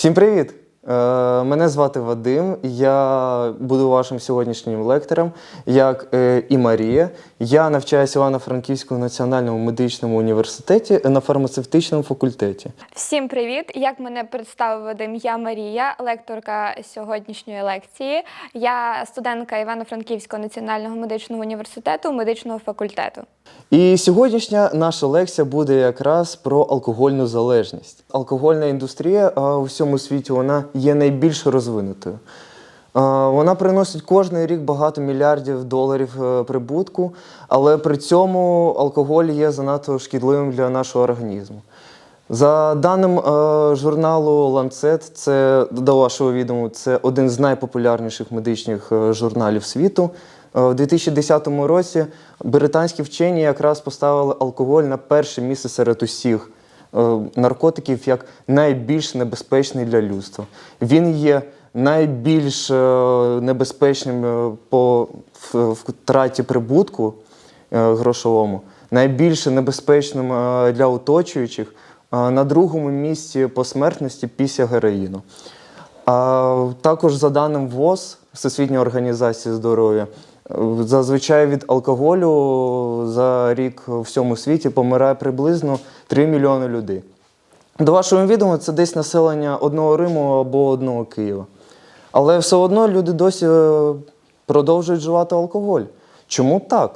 Всім привіт! Е, Мене звати Вадим. Я буду вашим сьогоднішнім лектором, як е, і Марія. Я навчаюся в Івано-Франківському національному медичному університеті на фармацевтичному факультеті. Всім привіт! Як мене представив Вадим, я Марія, лекторка сьогоднішньої лекції. Я студентка Івано-Франківського національного медичного університету медичного факультету. І сьогоднішня наша лекція буде якраз про алкогольну залежність. Алкогольна індустрія у всьому світі вона є найбільш розвинутою. А, Вона приносить кожний рік багато мільярдів доларів е, прибутку, але при цьому алкоголь є занадто шкідливим для нашого організму. За даним е, журналу Lancet, це до вашого відому, це один з найпопулярніших медичних е, журналів світу. Е, У 2010 році британські вчені якраз поставили алкоголь на перше місце серед усіх е, наркотиків як найбільш небезпечний для людства. Він є найбільш е, небезпечним е, по втраті прибутку е, грошовому, найбільш небезпечним для оточуючих, на другому місці по смертності після героїну. А також за даним ВОЗ, Всесвітньої організації здоров'я, зазвичай від алкоголю за рік у всьому світі помирає приблизно 3 мільйони людей. До вашого відома, це десь населення одного Риму або одного Києва. Але все одно люди досі е, продовжують вживати алкоголь. Чому так?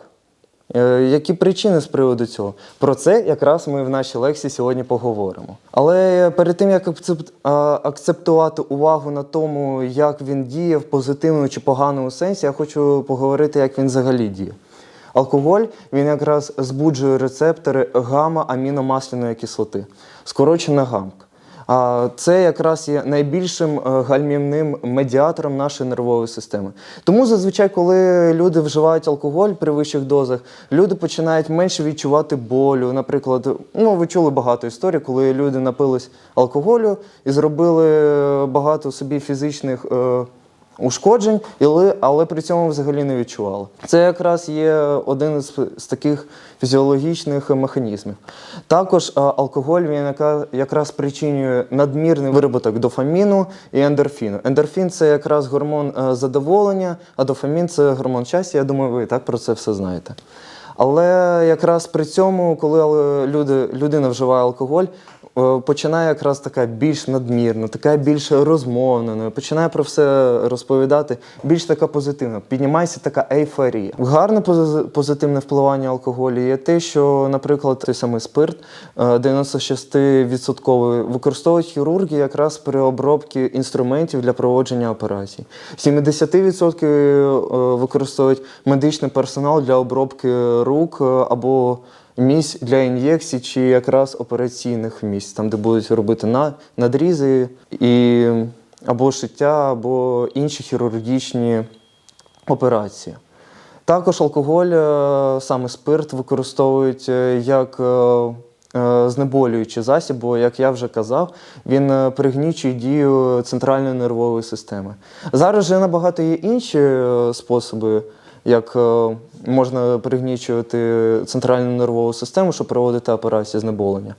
Е, Які причини з приводу цього? Про це якраз ми в нашій лекції сьогодні поговоримо. Але перед тим як акцептувати увагу на тому, як він діє в позитивному чи поганому сенсі, я хочу поговорити, як він взагалі діє. Алкоголь він якраз збуджує рецептори гамма-аміномасляної кислоти, скорочена гамк. А це якраз є найбільшим е, гальмівним медіатором нашої нервової системи. Тому зазвичай, коли люди вживають алкоголь при вищих дозах, люди починають менше відчувати болю. Наприклад, ну ви чули багато історій, коли люди напились алкоголю і зробили багато собі фізичних. е, ушкоджень, але, при цьому взагалі не відчували. Це якраз є один з, таких фізіологічних механізмів. Також алкоголь він якраз причинює надмірний вироботок дофаміну і ендорфіну. Ендорфін це якраз гормон е, задоволення, а дофамін це гормон щастя. Я думаю, ви і так про це все знаєте. Але якраз при цьому, коли люди, людина вживає алкоголь, починає якраз така більш надмірна, така більш розмовнена, починає про все розповідати, більш така позитивна. Піднімається така ейфорія. Гарне пози- позитивне впливання алкоголю є те, що, наприклад, той самий спирт е, 96% використовують хірурги якраз при обробці інструментів для проводження операцій. 70% е, використовують медичний персонал для обробки рук е, або місць для ін'єкцій чи якраз операційних місць, там, де будуть робити на, надрізи і або шиття, або інші хірургічні операції. Також алкоголь, е, саме спирт, використовують е, як е, знеболюючий засіб, бо, як я вже казав, він пригнічує дію центральної нервової системи. Зараз же набагато є інші способи, як е, можна пригнічувати центральну нервову систему, щоб проводити операції знеболення.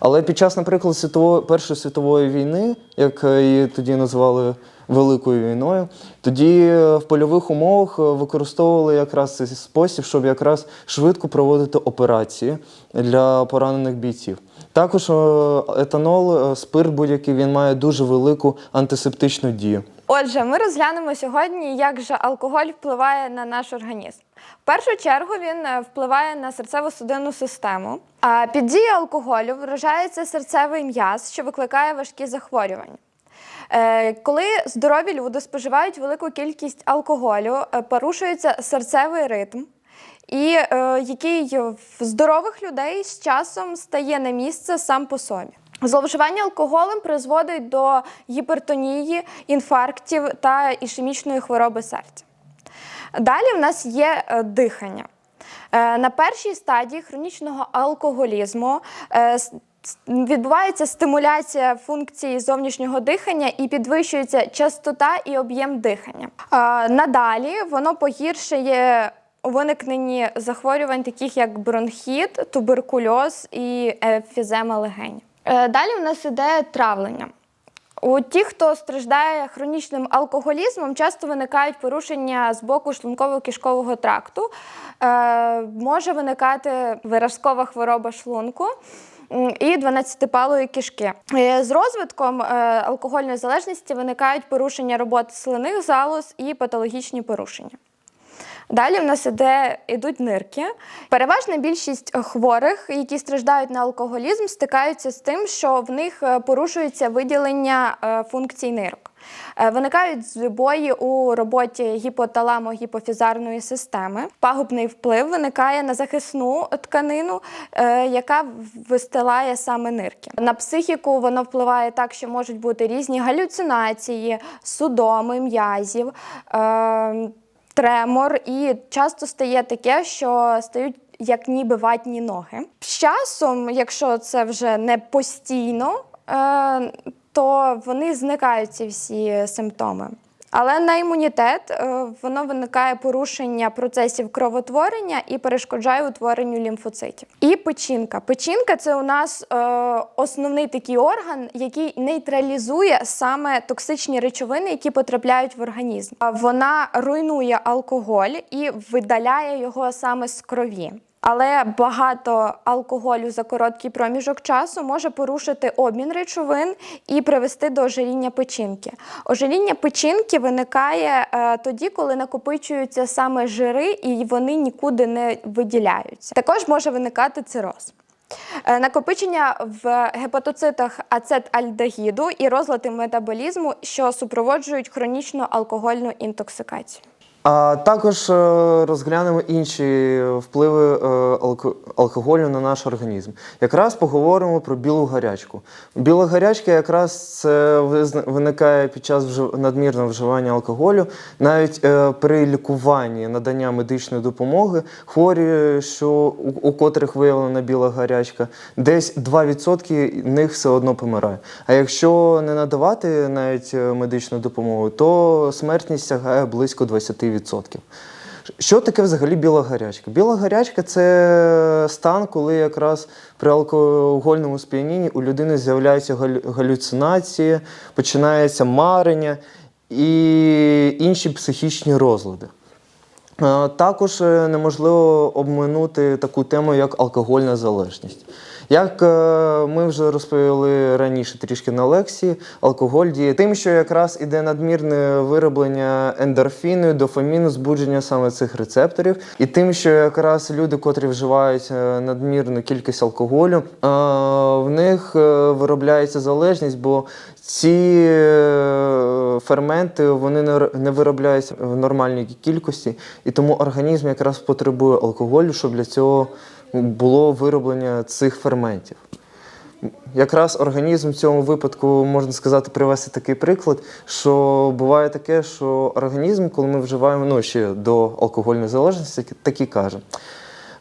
Але під час, наприклад, світової, Першої світової війни, як е, її тоді назвали Великою війною, тоді е, в польових умовах використовували якраз цей спосіб, щоб якраз швидко проводити операції для поранених бійців. Також етанол, спирт будь-який, він має дуже велику антисептичну дію. Отже, ми розглянемо сьогодні, як же алкоголь впливає на наш організм. В першу чергу він е, впливає на серцево-судинну систему. А під дією алкоголю вражається серцевий м'яз, що викликає важкі захворювання. Е, Коли здорові люди споживають велику кількість алкоголю, е, порушується серцевий ритм, і який в здорових людей з часом стає на місце сам по собі. Зловживання алкоголем призводить до гіпертонії, інфарктів та ішемічної хвороби серця. Далі в нас є е, дихання. Е, На першій стадії хронічного алкоголізму е, відбувається стимуляція функції зовнішнього дихання і підвищується частота і об'єм дихання. Надалі воно погіршує виникненні захворювань, таких як бронхіт, туберкульоз і емфізема легень. Е, Далі у нас іде травлення. У тих, хто страждає хронічним алкоголізмом, часто виникають порушення з боку шлунково-кишкового тракту. Е, може виникати виразкова хвороба шлунку. І 12-палої кишки. Е, З розвитком алкогольної залежності виникають порушення роботи слинних залоз і патологічні порушення. Далі в нас іде, ідуть нирки. Переважна більшість хворих, які страждають на алкоголізм, стикаються з тим, що в них е, порушується виділення е, функцій нирок. Е, Виникають збої у роботі гіпоталамо-гіпофізарної системи. Пагубний вплив виникає на захисну тканину, яка вистилає саме нирки. На психіку воно впливає так, що можуть бути різні галюцинації, судоми, м'язів. Тремор, і часто стає таке, що стають як ніби ватні ноги. З часом, якщо це вже не постійно, е, то вони зникають ці всі симптоми. Але на імунітет е, воно виникає порушення процесів кровотворення і перешкоджає утворенню лімфоцитів. І печінка. Печінка це у нас е, основний такий орган, який нейтралізує саме токсичні речовини, які потрапляють в організм. Вона руйнує алкоголь і видаляє його саме з крові. Але багато алкоголю за короткий проміжок часу може порушити обмін речовин і привести до ожиріння печінки. Ожиріння печінки виникає е, тоді, коли накопичуються саме жири, і вони нікуди не виділяються. Також може виникати цироз. Е, Накопичення в гепатоцитах ацетальдегіду і розлади метаболізму, що супроводжують хронічну алкогольну інтоксикацію. А також е, розглянемо інші впливи е, алкоголю на наш організм. Якраз поговоримо про білу гарячку. Біла гарячка якраз це виникає під час надмірного вживання алкоголю, навіть е, при лікуванні надання медичної допомоги хворі, що у, котрих виявлена біла гарячка, десь 2% них все одно помирає. А якщо не надавати навіть медичну допомогу, то смертність сягає близько 20%. Що таке взагалі біла гарячка? Біла гарячка це стан, коли якраз при алкогольному сп'янінні у людини з'являються галюцинації, починається марення і інші психічні розлади. Е, Також е, неможливо обминути таку тему, як алкогольна залежність. Як е, ми вже розповіли раніше трішки на лекції, алкоголь діє тим, що якраз іде надмірне вироблення ендорфіну, дофаміну, збудження саме цих рецепторів, і тим, що якраз люди, котрі вживають е, надмірну кількість алкоголю, е, в них виробляється залежність, бо ці ферменти вони не виробляються в нормальній кількості, і тому організм якраз потребує алкоголю, щоб для цього було вироблення цих ферментів. Якраз організм в цьому випадку можна сказати привести такий приклад, що буває таке, що організм, коли ми вживаємо ну, ще до алкогольної залежності, так і каже.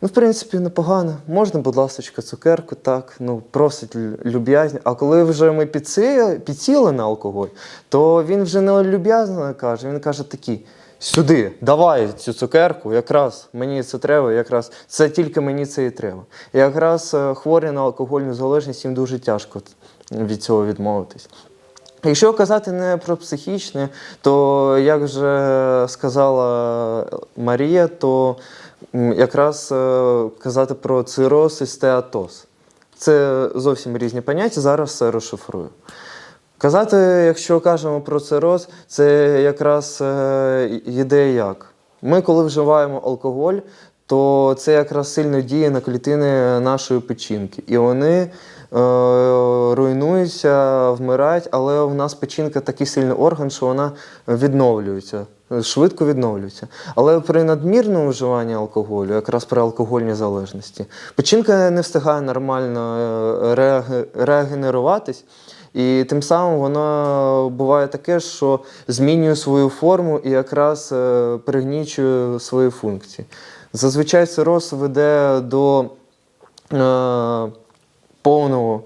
Ну, в принципі, непогано. Можна, будь ласка, цукерку, так, ну, просить люб'язні. А коли вже ми підсіли на алкоголь, то він вже не люб'язно каже, він каже такий. Сюди, давай цю цукерку, якраз мені це треба, якраз це тільки мені це і треба. І якраз е, хворі на алкогольну залежність їм дуже тяжко від цього відмовитись. Якщо казати не про психічне, то як вже сказала Марія, то якраз е, казати про цироз і стеатоз. Це зовсім різні поняття, зараз все розшифрую. Казати, якщо кажемо про цироз, це якраз е, ідея як. Ми, коли вживаємо алкоголь, то це якраз сильно діє на клітини нашої печінки. І вони е, руйнуються, вмирають, але в нас печінка такий сильний орган, що вона відновлюється, швидко відновлюється. Але при надмірному вживанні алкоголю, якраз при алкогольній залежності, печінка не встигає нормально е, регенеруватись. І тим самим воно буває таке, що змінює свою форму і якраз е, пригнічує свої функції. Зазвичай цироз веде до е, повного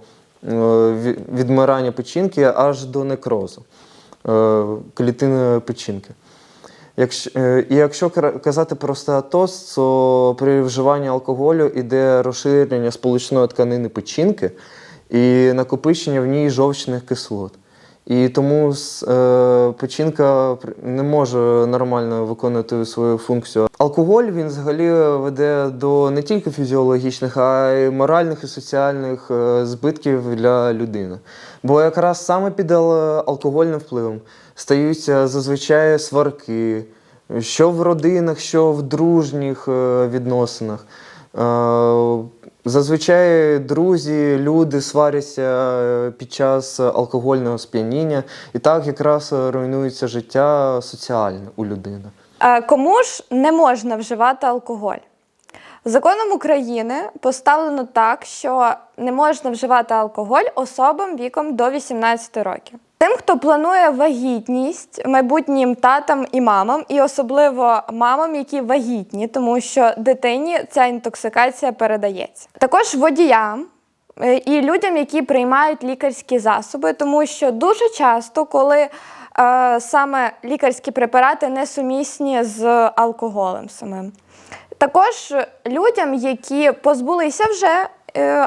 е, відмирання печінки аж до некрозу е, клітини печінки. Якщо, е, і якщо казати про стеатоз, то при вживанні алкоголю йде розширення сполучної тканини печінки і накопичення в ній жовчних кислот. І тому е, печінка не може нормально виконувати свою функцію. Алкоголь він взагалі веде до не тільки фізіологічних, а й моральних і соціальних е, збитків для людини. Бо якраз саме під алкогольним впливом стаються зазвичай сварки, що в родинах, що в дружніх е, відносинах. Е, Зазвичай друзі, люди сваряться е, під час алкогольного сп'яніння, і так якраз руйнується життя соціальне у людини. Кому ж не можна вживати алкоголь? Законом України поставлено так, що не можна вживати алкоголь особам віком до 18 років. Тим, хто планує вагітність майбутнім татам і мамам, і особливо мамам, які вагітні, тому що дитині ця інтоксикація передається. Також водіям е, і людям, які приймають лікарські засоби, тому що дуже часто, коли е, саме лікарські препарати несумісні з алкоголем самим. Також людям, які позбулися вже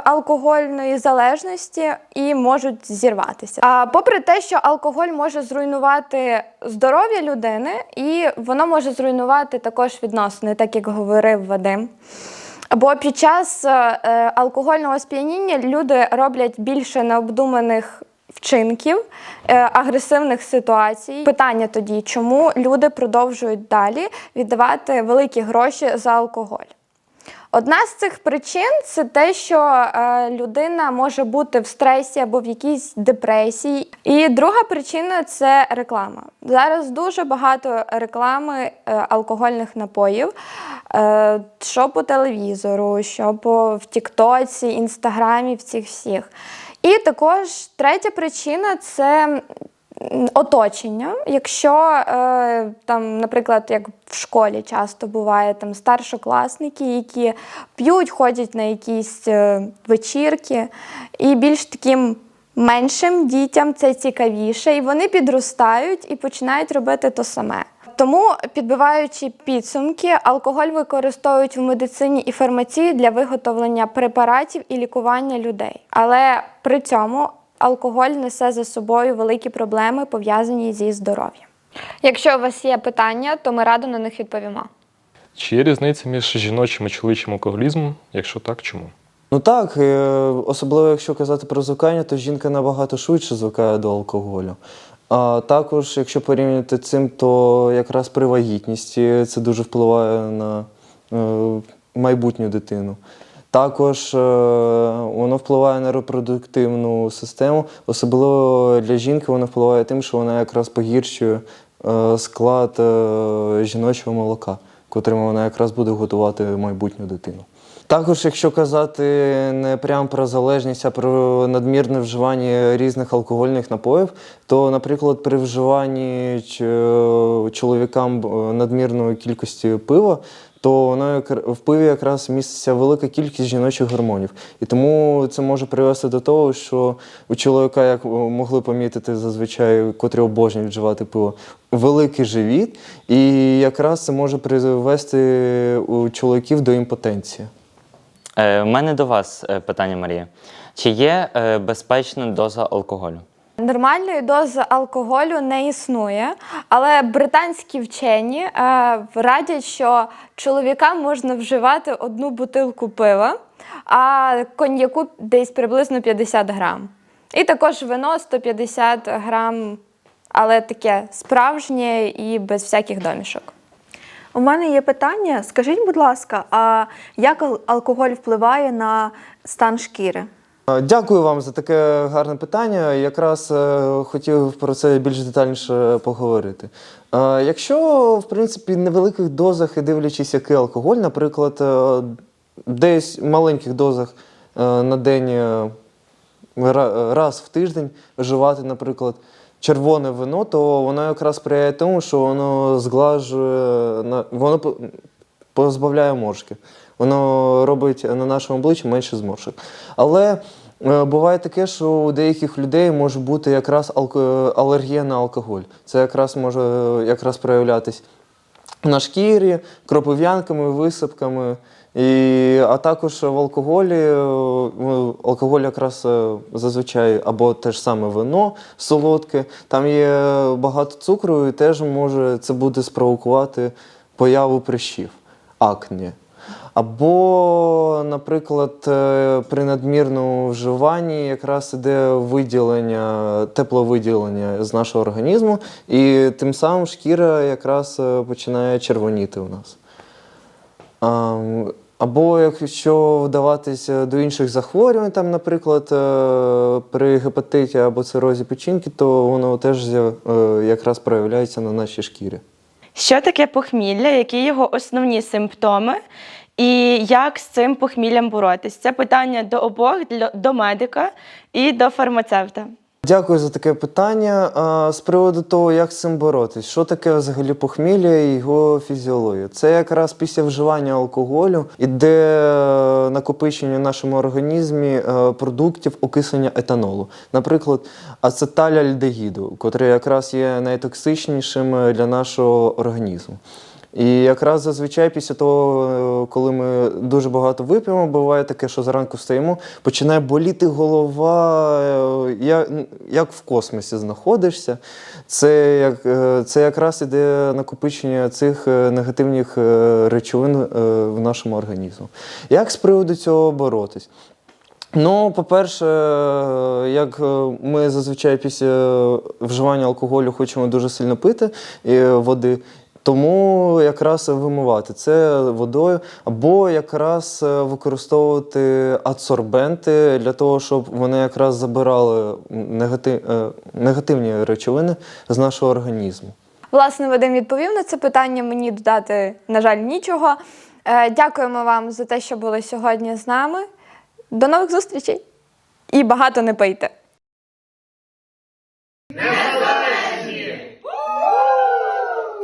алкогольної залежності і можуть зірватися. А попри те, що алкоголь може зруйнувати здоров'я людини, і воно може зруйнувати також відносини, так як говорив Вадим. Бо під час е, е, алкогольного сп'яніння люди роблять більше необдуманих вчинків, е, агресивних ситуацій. Питання тоді, чому люди продовжують далі віддавати великі гроші за алкоголь? Одна з цих причин це те, що е, людина може бути в стресі або в якійсь депресії. І друга причина це реклама. Зараз дуже багато реклами е, алкогольних напоїв, е, що по телевізору, що по в Тіктоці, Інстаграмі, в цих всіх. І також третя причина це оточення. Якщо е, там, наприклад, як в школі часто буває там старшокласники, які п'ють, ходять на якісь е, вечірки, і більш таким меншим дітям це цікавіше, і вони підростають і починають робити то саме. Тому, підбиваючи підсумки, алкоголь використовують в медицині і фармації для виготовлення препаратів і лікування людей. Але при цьому алкоголь несе за собою великі проблеми, пов'язані зі здоров'ям. Якщо у вас є питання, то ми радо на них відповімо. Чи є різниця між жіночим і чоловічим алкоголізмом? Якщо так, чому? Ну так, е, особливо якщо казати про звикання, то жінка набагато швидше звикає до алкоголю. А також, якщо порівняти цим, то якраз при вагітності це дуже впливає на е, майбутню дитину. Також е, воно впливає на репродуктивну систему, особливо для жінки воно впливає тим, що вона якраз погіршує е, склад е, жіночого молока, котрим вона якраз буде готувати майбутню дитину. Також, якщо казати не прямо про залежність, а про надмірне вживання різних алкогольних напоїв, то, наприклад, при вживанні чоловікам надмірної кількості пива, то воно в пиві якраз міститься велика кількість жіночих гормонів. І тому це може привести до того, що у чоловіка, як могли помітити зазвичай, котрі обожнюють вживати пиво, великий живіт, і якраз це може привести у чоловіків до імпотенції. Е, У мене до вас е, питання, Марія. Чи є е, безпечна доза алкоголю? Нормальної дози алкоголю не існує, але британські вчені е, радять, що чоловікам можна вживати одну бутилку пива, а коньяку десь приблизно 50 грам. І також вино 150 грам, але таке справжнє і без всяких домішок. У мене є питання. Скажіть, будь ласка, а як алкоголь впливає на стан шкіри? Дякую вам за таке гарне питання. Якраз е, хотів про це більш детальніше поговорити. Якщо, в принципі, в невеликих дозах і дивлячись, який алкоголь, наприклад, е, десь в маленьких дозах е, на день раз в тиждень вживати, наприклад, червоне вино, то воно якраз сприяє тому, що воно зглажує, воно позбавляє моршки. Воно робить на нашому обличчі менше зморшок. Але е, буває таке, що у деяких людей може бути якраз алко- алергія на алкоголь. Це якраз може е, якраз проявлятись на шкірі, кропив'янками, висипками І, а також в алкоголі, е, алкоголь якраз е, зазвичай або те ж саме вино солодке, там є багато цукру, і теж може це буде спровокувати появу прищів, акне. Або, наприклад, е, при надмірному вживанні якраз іде виділення, тепловиділення з нашого організму, і тим самим шкіра якраз е, починає червоніти у нас. Або якщо вдаватися до інших захворювань, там, наприклад, е, при гепатиті або цирозі печінки, то воно теж е, якраз проявляється на нашій шкірі. Що таке похмілля, які його основні симптоми, і як з цим похміллям боротись? Це питання до обох, до медика і до фармацевта. Дякую за таке питання. А, З приводу того, як з цим боротись, що таке взагалі похмілля і його фізіологія? Це якраз після вживання алкоголю іде е, накопичення в нашому організмі е, продуктів окислення етанолу, наприклад, ацеталяльдегіду, котрий якраз є найтоксичнішим е, для нашого організму. І якраз зазвичай після того, е, коли ми дуже багато вип'ємо, буває таке, що зранку встаємо, починає боліти голова, е, я- як в космосі знаходишся. Це, як, е, це якраз іде накопичення цих негативних речовин в нашому організмі. Як з приводу цього боротись? Ну, по-перше, як ми зазвичай після вживання алкоголю хочемо дуже сильно пити е, води, тому якраз вимивати це водою, або якраз е, використовувати адсорбенти для того, щоб вони якраз забирали е, негативні речовини з нашого організму. Власне, Вадим відповів на це питання. Мені додати, на жаль, нічого. Е, Дякуємо вам за те, що були сьогодні з нами. До нових зустрічей і багато не пийте.